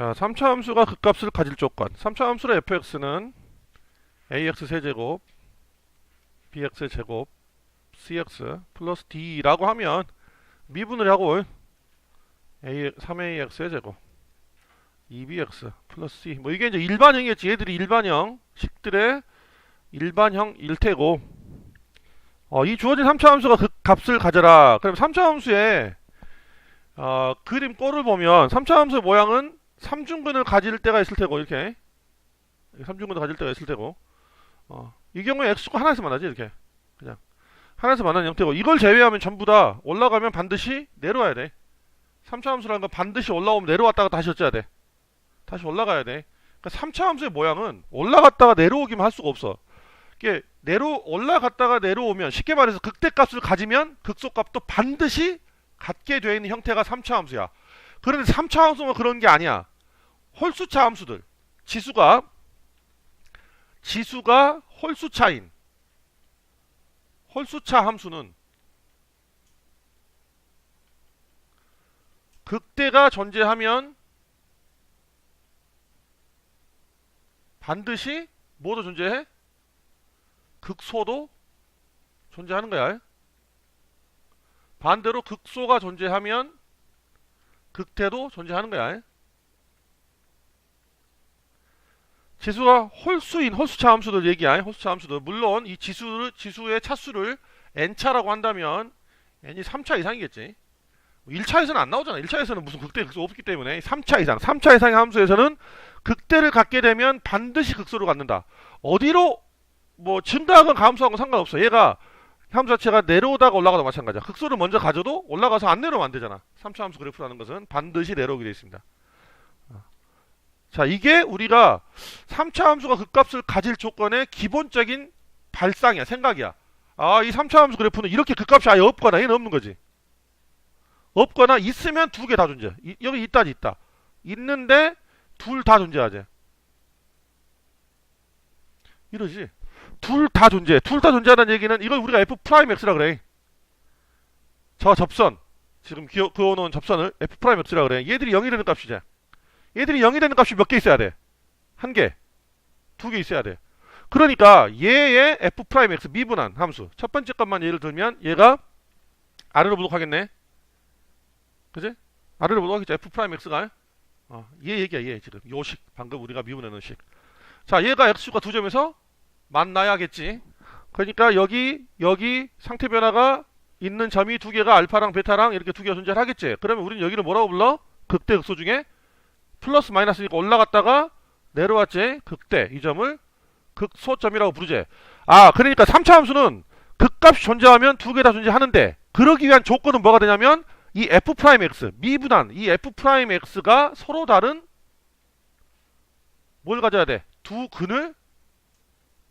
자, 3차 함수가 극값을 가질 조건. 3차 함수의 fx는 ax 세제곱, bx 제곱, cx 플러스 d라고 하면 미분을 하고 a 3ax 제곱, 2bx 플러스 c 뭐 이게 이제 일반형이겠지. 얘들이 일반형 식들의 일반형 일테고 어, 이 주어진 3차 함수가 극값을 가져라. 그럼 3차 함수의 어, 그림 꼴을 보면 3차 함수의 모양은 삼중근을 가질 때가 있을 테고 이렇게. 삼중근을 가질 때가 있을 테고. 어, 이 경우에 x가 하나에서 만나지 이렇게. 그냥. 하나에서 만나는 형태고 이걸 제외하면 전부 다 올라가면 반드시 내려와야 돼. 3차 함수라는 건 반드시 올라오면 내려왔다가 다시 어째야 돼. 다시 올라가야 돼. 그러니까 3차 함수의 모양은 올라갔다가 내려오기만 할 수가 없어. 이게 내려 올라갔다가 내려오면 쉽게 말해서 극대값을 가지면 극소값도 반드시 갖게 되어 있는 형태가 3차 함수야 그런데 3차 함수는 그런 게 아니야 홀수차 함수들 지수가 지수가 홀수차인 홀수차 함수는 극대가 존재하면 반드시 뭐도 존재해? 극소도 존재하는 거야. 반대로 극소가 존재하면 극대도 존재하는 거야. 지수가 홀수인 홀수차 함수들 얘기야. 홀수차 함수들. 물론 이 지수를 지수의 차수를 n차라고 한다면 n이 3차 이상이겠지. 1차에서는 안 나오잖아. 1차에서는 무슨 극대 극소 없기 때문에 3차 이상. 3차 이상의 함수에서는 극대를 갖게 되면 반드시 극소를 갖는다. 어디로 뭐 증가하건 감소하건 상관없어. 얘가 함수 자체가 내려오다가 올라가도 마찬가지야. 극소를 먼저 가져도 올라가서 안 내려오면 안 되잖아. 3차 함수 그래프라는 것은 반드시 내려오게 되어 있습니다. 자, 이게 우리가 3차 함수가 극값을 가질 조건의 기본적인 발상이야, 생각이야. 아, 이 3차 함수 그래프는 이렇게 극값이 아예 없거나 얘는 없는 거지. 없거나 있으면 두 개 다 존재. 이- 여기 있다지 있다. 있는데 둘 다 존재하지. 이러지. 둘 다 존재. 둘다 존재하다는 얘기는 이걸 우리가 f 프라임 x라 그래. 저 접선. 지금 그어놓은 접선을 f 프라임 x라 그래. 얘들이 0이 되는 값이지. 얘들이 0이 되는 값이 몇 개 있어야 돼? 한 개. 두 개 있어야 돼. 그러니까 얘의 f 프라임 x 미분한 함수. 첫 번째 것만 예를 들면 얘가 아래로 보도록 하겠네. 그지? 아래로 보도록 하겠죠. f 프라임 x가 어, 얘 얘기야 얘 지금 요식 방금 우리가 미분하는 식. 자 얘가 x가 두 점에서 만나야겠지. 그러니까 여기 여기 상태 변화가 있는 점이 두 개가 알파랑 베타랑 이렇게 두 개가 존재를 하겠지. 그러면 우리는 여기를 뭐라고 불러? 극대 극소 중에 플러스 마이너스니까 올라갔다가 내려왔지. 극대 이 점을 극소점이라고 부르지. 아 그러니까 3차 함수는 극값이 존재하면 두 개 다 존재하는데 그러기 위한 조건은 뭐가 되냐면 이 f 프라임 x 미분한 이 f 프라임 x가 서로 다른 뭘 가져야 돼? 두 근을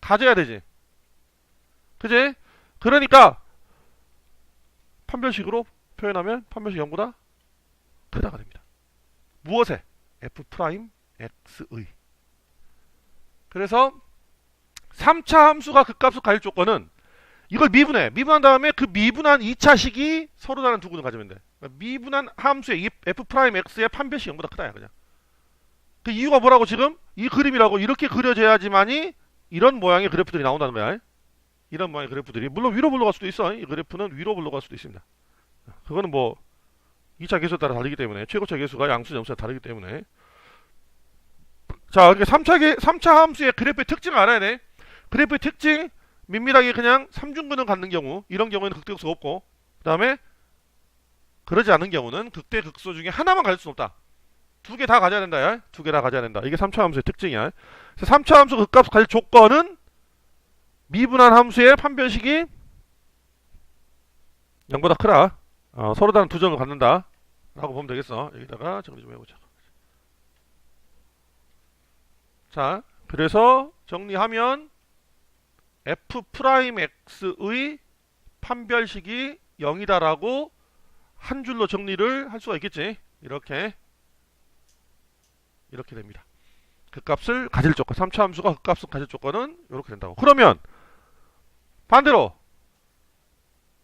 가져야 되지. 그지? 그러니까 판별식으로 표현하면 판별식 0보다 크다가 됩니다. 무엇에? f 프라임 x의. 그래서 3차 함수가 극값을 가질 조건은 이걸 미분해. 미분한 다음에 그 미분한 2차식이 서로 다른 두 근을 가지면 돼. 그러니까 미분한 함수의 이 f 프라임 x의 판별식 0보다 크다야 그냥. 그 이유가 뭐라고 지금? 이 그림이라고 이렇게 그려져야지만이 이런 모양의 그래프들이 나온다는 거야. 이런 모양의 그래프들이 물론 위로 불러갈 수도 있어. 이 그래프는 위로 불러갈 수도 있습니다. 그거는 뭐 2차 계수에 따라 다르기 때문에 최고차 계수가 양수 점수가 다르기 때문에 자, 이렇게 3차 계, 3차 함수의 그래프의 특징을 알아야 돼. 그래프의 특징 민밀하게 그냥 삼중근을 갖는 경우 이런 경우에는 극대극소가 없고 그다음에 그러지 않은 경우는 극대 극소 중에 하나만 가질 수는 없다. 두 개 다 가져야 된다. 야. 두 개 다 가져야 된다. 이게 3차 함수의 특징이야. 그래서 3차 함수 극값 가질 조건은 미분한 함수의 판별식이 0보다 크다. 어, 서로 다른 두 점을 갖는다. 라고 보면 되겠어. 여기다가 정리 좀 해보자. 자, 그래서 정리하면 f 프라임 x의 판별식이 0이다라고 한 줄로 정리를 할 수가 있겠지. 이렇게 이렇게 됩니다. 그 값을 가질 조건, 3차 함수가 그 값을 가질 조건은 이렇게 된다고. 그러면 반대로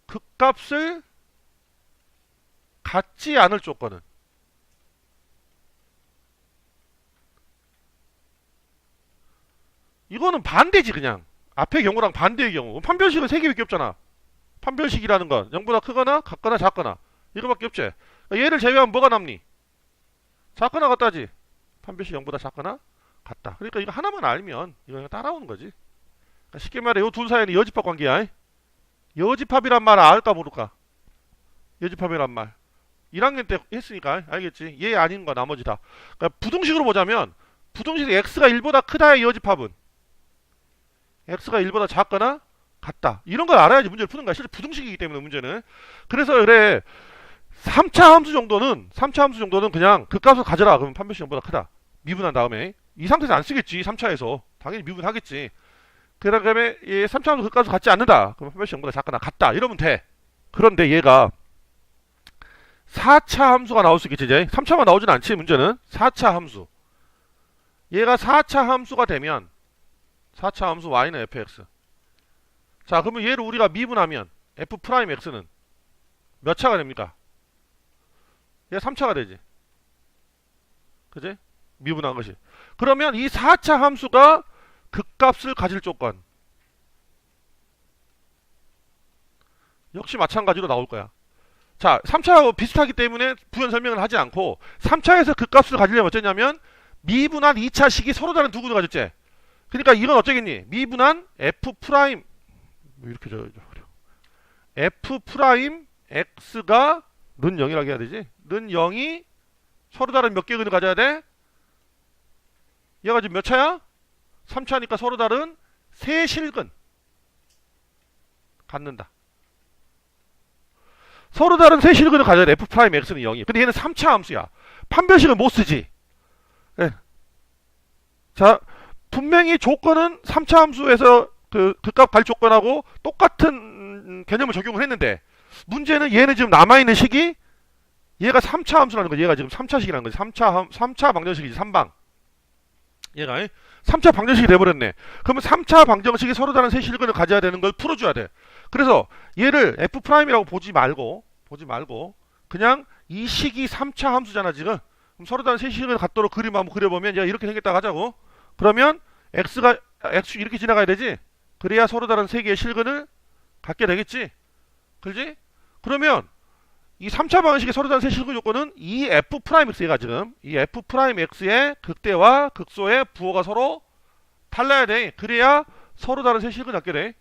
그 값을 갖지 않을 조건은 이거는 반대지 그냥. 앞에 경우랑 반대의 경우. 판별식은 세 개밖에 없잖아. 판별식이라는 건 0보다 크거나 같거나 작거나. 이거밖에 없지. 그러니까 얘를 제외하면 뭐가 남니? 작거나 같다지. 판별식 0보다 작거나 같다 그러니까 이거 하나만 알면 이거 그냥 따라오는 거지 그러니까 쉽게 말해 요둘 사이는 여집합 관계야 여집합이란 말 알까 모를까 여집합이란 말 1학년 때 했으니까 알겠지 얘 아닌 거 나머지 다 그러니까 부등식으로 보자면 부등식 x가 1보다 크다의 여집합은 x가 1보다 작거나 같다. 이런 걸 알아야지 문제를 푸는 거야. 실제 부등식이기 때문에 문제는. 그래서 그래 3차 함수 정도는 3차 함수 정도는 그냥 그 값을 가져라. 그러면 판별식 0보다 크다. 미분한 다음에 이 상태에서 안 쓰겠지. 3차에서. 당연히 미분하겠지. 그 다음에 얘 3차 함수 그 값을 갖지 않는다. 그러면 판별식 0보다 작거나 같다. 이러면 돼. 그런데 얘가 4차 함수가 나올 수 있겠지. 이제 3차만 나오진 않지. 문제는 4차 함수. 얘가 4차 함수가 되면 4차 함수 y는 fx. 자, 그러면 얘를 우리가 미분하면 f 프라임 x는 몇 차가 됩니까? 얘 3차가 되지. 그지? 미분한 것이. 그러면 이 4차 함수가 극값을 가질 조건. 역시 마찬가지로 나올 거야. 자, 3차하고 비슷하기 때문에 부연 설명을 하지 않고 3차에서 극값을 가지려면 어쩌냐면 미분한 2차 식이 서로 다른 두 군을 가졌지. 그러니까 이건 어쩌겠니? 미분한 f 프라임 뭐 이렇게 적어줘 f 프라임 x가 는 0이라고 해야 되지? 는 0이 서로 다른 몇 개의 근을 가져야 돼? 얘가 지금 몇 차야? 3차니까 서로 다른 세 실근 갖는다. 서로 다른 세 실근을 가져야 돼. f 프라임 x는 0이. 근데 얘는 3차 함수야. 판별식을 못 쓰지. 예. 자, 분명히 조건은 3차 함수에서 그 극값 갈 조건하고 똑같은 개념을 적용을 했는데 문제는 얘는 지금 남아 있는 식이 얘가 3차 함수라는 거지. 얘가 지금 3차식이라는 거지. 3차 함, 3차 방정식이지. 3방. 얘가 3차 방정식이 돼버렸네. 그러면 3차 방정식이 서로 다른 세 실근을 가져야 되는 걸 풀어줘야 돼. 그래서 얘를 f 프라임이라고 보지 말고 보지 말고 그냥 이 식이 3차 함수잖아 지금. 그럼 서로 다른 세 실근을 갖도록 그림 한번 그려보면 얘가 이렇게 생겼다고 하자고. 그러면 x가 x 이렇게 지나가야 되지. 그래야 서로 다른 세 개의 실근을 갖게 되겠지. 그지? 그러면 이 3차 방식의 서로 다른 세 실근 조건은 이 f 프라임 x가 지금 이 f 프라임 x의 극대와 극소의 부호가 서로 달라야 돼. 그래야 서로 다른 세 실근 갖게 돼.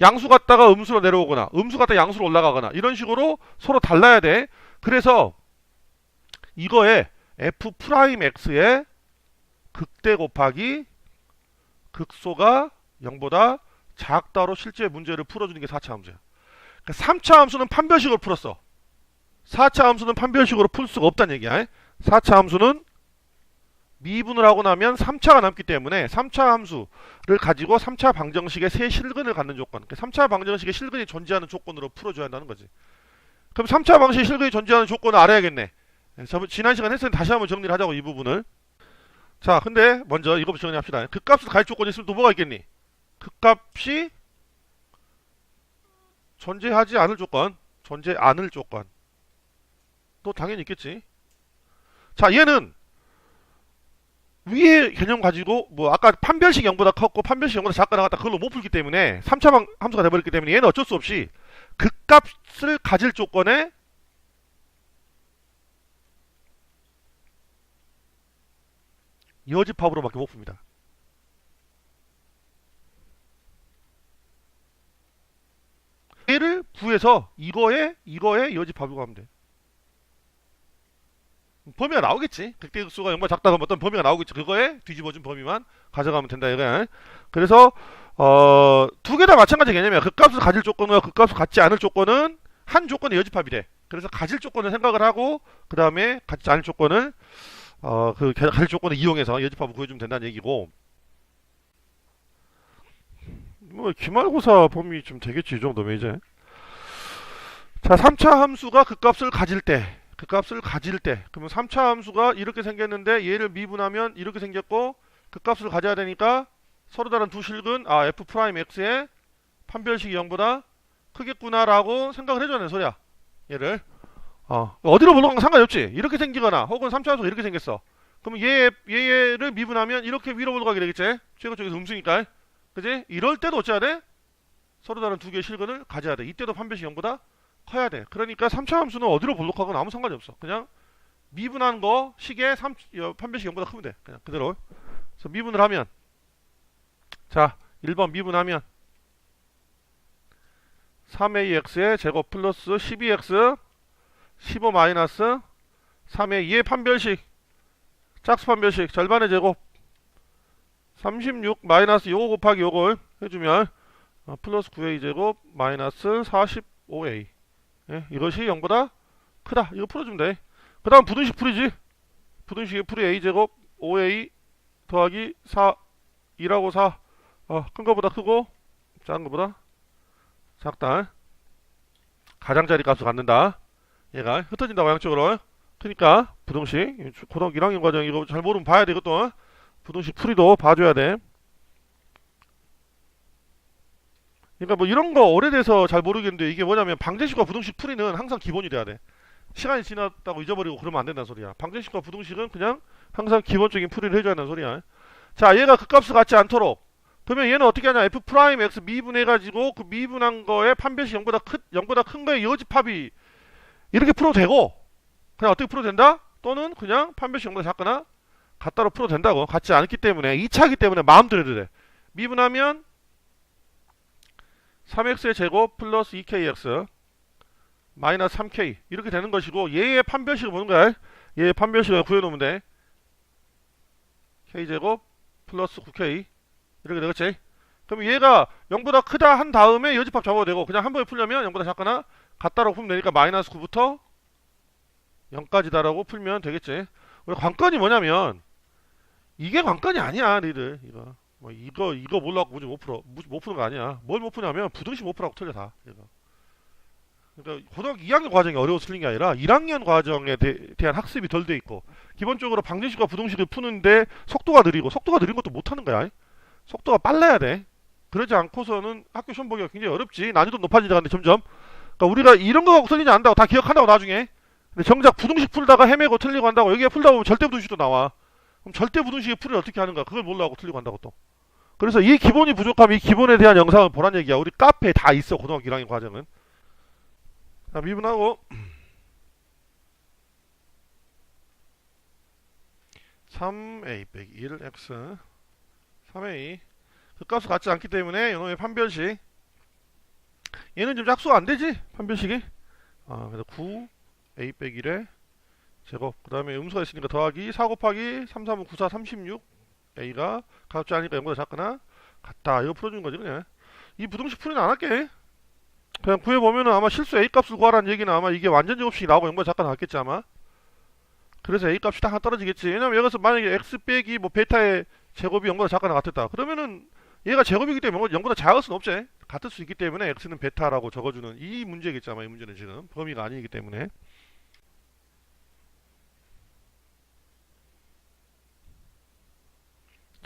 양수 갔다가 음수로 내려오거나 음수 갔다가 양수로 올라가거나 이런 식으로 서로 달라야 돼. 그래서 이거에 f 프라임 x의 극대 곱하기 극소가 0보다 작다로 실제 문제를 풀어주는 게 4차 함수야. 그러니까 3차 함수는 판별식으로 풀었어. 4차 함수는 판별식으로 풀 수가 없다는 얘기야. 4차 함수는 미분을 하고 나면 3차가 남기 때문에 3차 함수를 가지고 3차 방정식의 세 실근을 갖는 조건. 그러니까 3차 방정식의 실근이 존재하는 조건으로 풀어줘야 한다는 거지. 그럼 3차 방식의 실근이 존재하는 조건을 알아야겠네. 저번 지난 시간 했으니 다시 한번 정리를 하자고 이 부분을. 자, 근데 먼저 이거부터 정리합시다. 극값을 갈 조건이 있으면 또 뭐가 있겠니? 극값이 존재하지 않을 조건, 존재 않을 조건. 또 당연히 있겠지. 자, 얘는 위의 개념 가지고 뭐 아까 판별식 0보다 컸고 판별식 0보다 작거나 같다 그걸로 못 풀기 때문에 3차 방 함수가 돼버렸기 때문에 얘는 어쩔 수 없이 극값을 가질 조건에 여집합으로밖에 못 풉니다. 얘를 구해서 이거에 이거에 여집합으로 하면 돼. 범위가 나오겠지. 극대극수가 영보다 작다 그러면 어떤 범위가 나오겠지. 그거에 뒤집어준 범위만 가져가면 된다 이거야. 그래서 어, 두 개 다 마찬가지 개념이야. 극값을 가질 조건과 극값을 갖지 않을 조건은 한 조건의 여집합이 돼. 그래서 가질 조건을 생각을 하고 그 다음에 갖지 않을 조건을 어, 그 가질 조건을 이용해서 여집합을 구해주면 된다는 얘기고. 뭐 기말고사 범위 좀 되겠지 이 정도면 이제. 자, 3차 함수가 극값을 가질 때 그 값을 가질 때 그러면 3차 함수가 이렇게 생겼는데 얘를 미분하면 이렇게 생겼고 그 값을 가져야 되니까 서로 다른 두 실근 아 f 프라임 x의 판별식이 0보다 크겠구나라고 생각을 해줘야 되는 소리야 얘를 어, 어디로 보는 건 상관없지 이렇게 생기거나 혹은 3차 함수가 이렇게 생겼어 그럼 얘, 얘를 미분하면 이렇게 위로 올라가게 되겠지? 최고 쪽에서 음수니까. 그지? 이럴 때도 어찌해야 돼? 서로 다른 두 개의 실근을 가져야 돼. 이때도 판별식 0보다 커야 돼. 그러니까 3차 함수는 어디로 볼록하거나 아무 상관이 없어. 그냥 미분한 거 식의 3, 어, 판별식 0보다 크면 돼. 그냥 그대로. 그래서 미분을 하면 자 1번 미분하면 3ax의 제곱 플러스 12x 15 마이너스 3의 2의 판별식 짝수 판별식 절반의 제곱 36 마이너스 요거 곱하기 요걸 해주면 어, 플러스 9a 제곱 마이너스 45a 예, 이것이 0보다 크다. 이거 풀어주면 돼 그 다음 부등식 풀이지. 부등식의 풀이 a 제곱 5a 더하기 4 2라고 4 어, 큰 거보다 크고 작은 거보다 작다. 가장자리 값을 갖는다. 얘가 흩어진다고 양쪽으로. 그러니까 부등식. 고등학교 1학년 과정 이거 잘 모르면 봐야 돼 이것도. 부등식 풀이도 봐줘야 돼 그러니까 뭐 이런 거 오래돼서 잘 모르겠는데 이게 뭐냐면 방정식과 부등식 풀이는 항상 기본이 돼야 돼. 시간이 지났다고 잊어버리고 그러면 안 된다는 소리야. 방정식과 부등식은 그냥 항상 기본적인 풀이를 해줘야 한다는 소리야. 자 얘가 그 값을 갖지 않도록. 그러면 얘는 어떻게 하냐? F 프라임 x 미분해 가지고 그 미분한 거에 판별식 0보다 큰 0보다 큰 거에 여집합이 이렇게 풀어도 되고 그냥 어떻게 풀어도 된다? 또는 그냥 판별식 0보다 작거나 같다로 풀어도 된다고. 같지 않기 때문에 2차이기 때문에 마음대로 해도 돼. 미분하면 3x의 제곱 플러스 2kx 마이너스 3k 이렇게 되는 것이고 얘의 판별식을 보는 거야 얘의 판별식을 구해놓으면 돼. k제곱 플러스 9k 이렇게 되겠지? 그럼 얘가 0보다 크다 한 다음에 여집합 잡아도 되고 그냥 한 번에 풀려면 0보다 작거나 같다라고 풀면 되니까 마이너스 9부터 0까지다라고 풀면 되겠지? 우리 관건이 뭐냐면 이게 관건이 아니야 너희들 이거 뭐 이거 이거 몰라고 문제 못 풀어. 무- 못 푸는 거 아니야. 뭘 못 푸냐면 부등식 못 풀라고 틀려 다. 이거 그러니까 고등학교 2학년 과정이 어려워서 틀린 게 아니라 1학년 과정에 대, 대한 학습이 덜 돼 있고 기본적으로 방정식과 부등식을 푸는데 속도가 느리고 속도가 느린 것도 못하는 거야. 속도가 빨라야 돼. 그러지 않고서는 학교 시험 보기가 굉장히 어렵지. 난이도 높아지는데 점점. 그러니까 우리가 이런 거 갖고 틀리지 않는다고 다 기억한다고 나중에. 근데 정작 부등식 풀다가 헤매고 틀리고 한다고 여기에 풀다 보면 절대 부등식도 나와 그럼 절대 부등식의 풀을 어떻게 하는가? 그걸 몰라고 틀리고 한다고 또. 그래서 이 기본이 부족하면 이 기본에 대한 영상을 보란 얘기야. 우리 카페에 다 있어 고등학교 1학년 과정은. 자 미분하고. 3a 빼기 1x 3a 그 값을 같지 않기 때문에 이놈의 판별식. 얘는 좀 짝수가 안 되지? 판별식이? 아 그래서 9 a 빼기 1에 제곱 그 다음에 음수가 있으니까 더하기 4 곱하기 3 3은 9 4 36 a가 같지 않으니까 0보다 작거나 같다. 이거 풀어주는 거지 그냥. 이 부등식 풀이는 안 할게. 그냥 구해보면은 아마 실수 a 값을 구하라는 얘기는 아마 이게 완전 제곱식이 나오고 0보다 작거나 같겠지 아마. 그래서 a 값이 딱 하나 떨어지겠지. 왜냐면 여기서 만약에 x 빼기 뭐 베타의 제곱이 0보다 작거나 같았다. 그러면은 얘가 제곱이기 때문에 0보다 작을 수는 없지. 같을 수 있기 때문에 x는 베타라고 적어주는 이 문제겠지 아마 이 문제는 지금. 범위가 아니기 때문에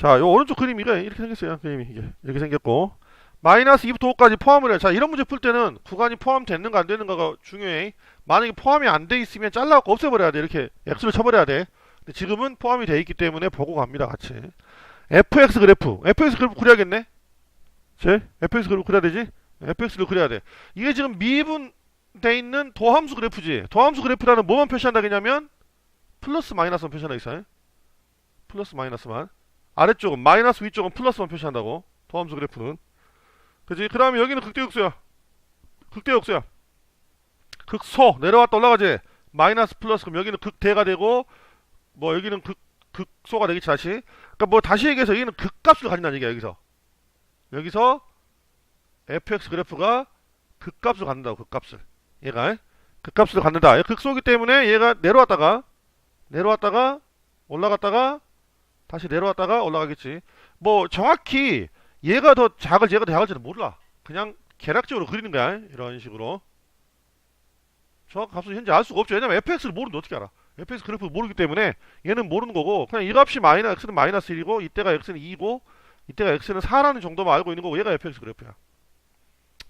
자, 요 오른쪽 그림이 이래- 이렇게 생겼어요. 그림이 이게 이렇게 생겼고 마이너스 2부터 5까지 포함을 해. 자, 이런 문제 풀 때는 구간이 포함됐는가 안 되는가가 중요해. 만약에 포함이 안 돼 있으면 잘라갖고 없애버려야 돼. 이렇게 x를 쳐버려야 돼. 근데 지금은 포함이 돼 있기 때문에 보고 갑니다. 같이. fx 그래프. fx 그래프 그려야겠네. 제 fx 그래프 그려야 되지? fx를 그려야 돼. 이게 지금 미분돼 있는 도함수 그래프지. 도함수 그래프라는 뭐만 표시한다겠냐면 플러스 마이너스만 표시한다 있어요. 플러스 마이너스만. 아래쪽은 마이너스 위쪽은 플러스만 표시한다고. 도함수 그래프는. 그지? 그 다음에 여기는 극대역수야. 극대역수야. 극소 내려왔다 올라가지. 마이너스 플러스 그럼 여기는 극대가 되고 뭐 여기는 극 극소가 되겠지 다시. 그러니까 뭐 다시 얘기해서 여기는 극값을 가진다는 얘기야 여기서. 여기서 fx 그래프가 극값을 갖는다고 극값을. 얘가 극값을 갖는다. 얘 극소기 때문에 얘가 내려왔다가 내려왔다가 올라갔다가 다시 내려왔다가 올라가겠지. 뭐 정확히 얘가 더 작을지 얘가 더 작을지는 몰라. 그냥 계략적으로 그리는 거야. 이런 식으로. 정확한 값은 현재 알 수가 없죠. 왜냐면 fx를 모르는데 어떻게 알아? fx 그래프를 모르기 때문에 얘는 모르는 거고 그냥 이 값이 마이너스 x는 마이너스 1이고 이때가 x는 2이고 이때가 x는 4라는 정도만 알고 있는 거고 얘가 fx 그래프야.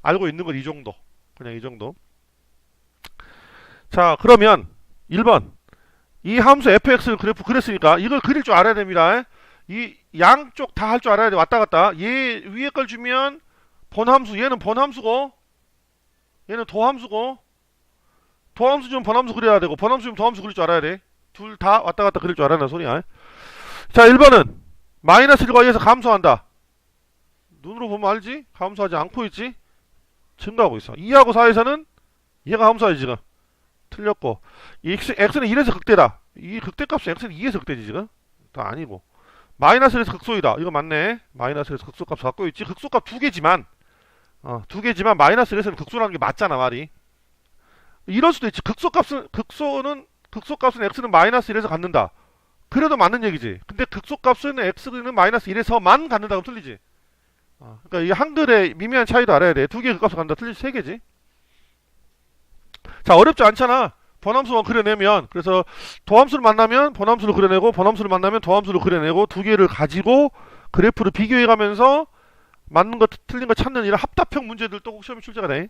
알고 있는 건 이 정도. 그냥 이 정도. 자 그러면 1번 이 함수 fx 그래프 그랬으니까 이걸 그릴 줄 알아야 됩니다. 이 양쪽 다 할 줄 알아야 돼. 왔다 갔다. 얘 위에 걸 주면 번함수. 얘는 번함수고 얘는 도함수고 도함수 주면 번함수 그려야 되고 번함수 주면 도함수 그릴 줄 알아야 돼. 둘 다 왔다 갔다 그릴 줄 알아야 소리야. 자, 1번은 마이너스 1과 2에서 감소한다. 눈으로 보면 알지? 감소하지 않고 있지? 증가하고 있어. 2하고 4에서는 얘가 감소하지 지금. 틀렸고 x, x는 1에서 극대다. 이 극대값은 x는 2에서 극대지 지금. 다 아니고. 마이너스 1에서 극소이다. 이거 맞네. 마이너스 1에서 극소값 갖고 있지. 극소값 두 개지만 어, 두 개지만 마이너스 1에서는 극소라는 게 맞잖아 말이. 이럴 수도 있지. 극소값은 극소는 극소값은 x는 마이너스 1에서 갖는다. 그래도 맞는 얘기지. 근데 극소값은 x는 마이너스 1에서만 갖는다고 틀리지. 어, 그러니까 이 한글의 미묘한 차이도 알아야 돼. 두 개의 극값을 갖는다. 틀리지 세 개지. 자 어렵지 않잖아. 번함수만 그려내면 그래서 도함수를 만나면 번함수를 그려내고 번함수를 만나면 도함수를 그려내고 두 개를 가지고 그래프를 비교해 가면서 맞는 거 틀린 거 찾는 이런 합답형 문제들 또 시험에 출제가 돼.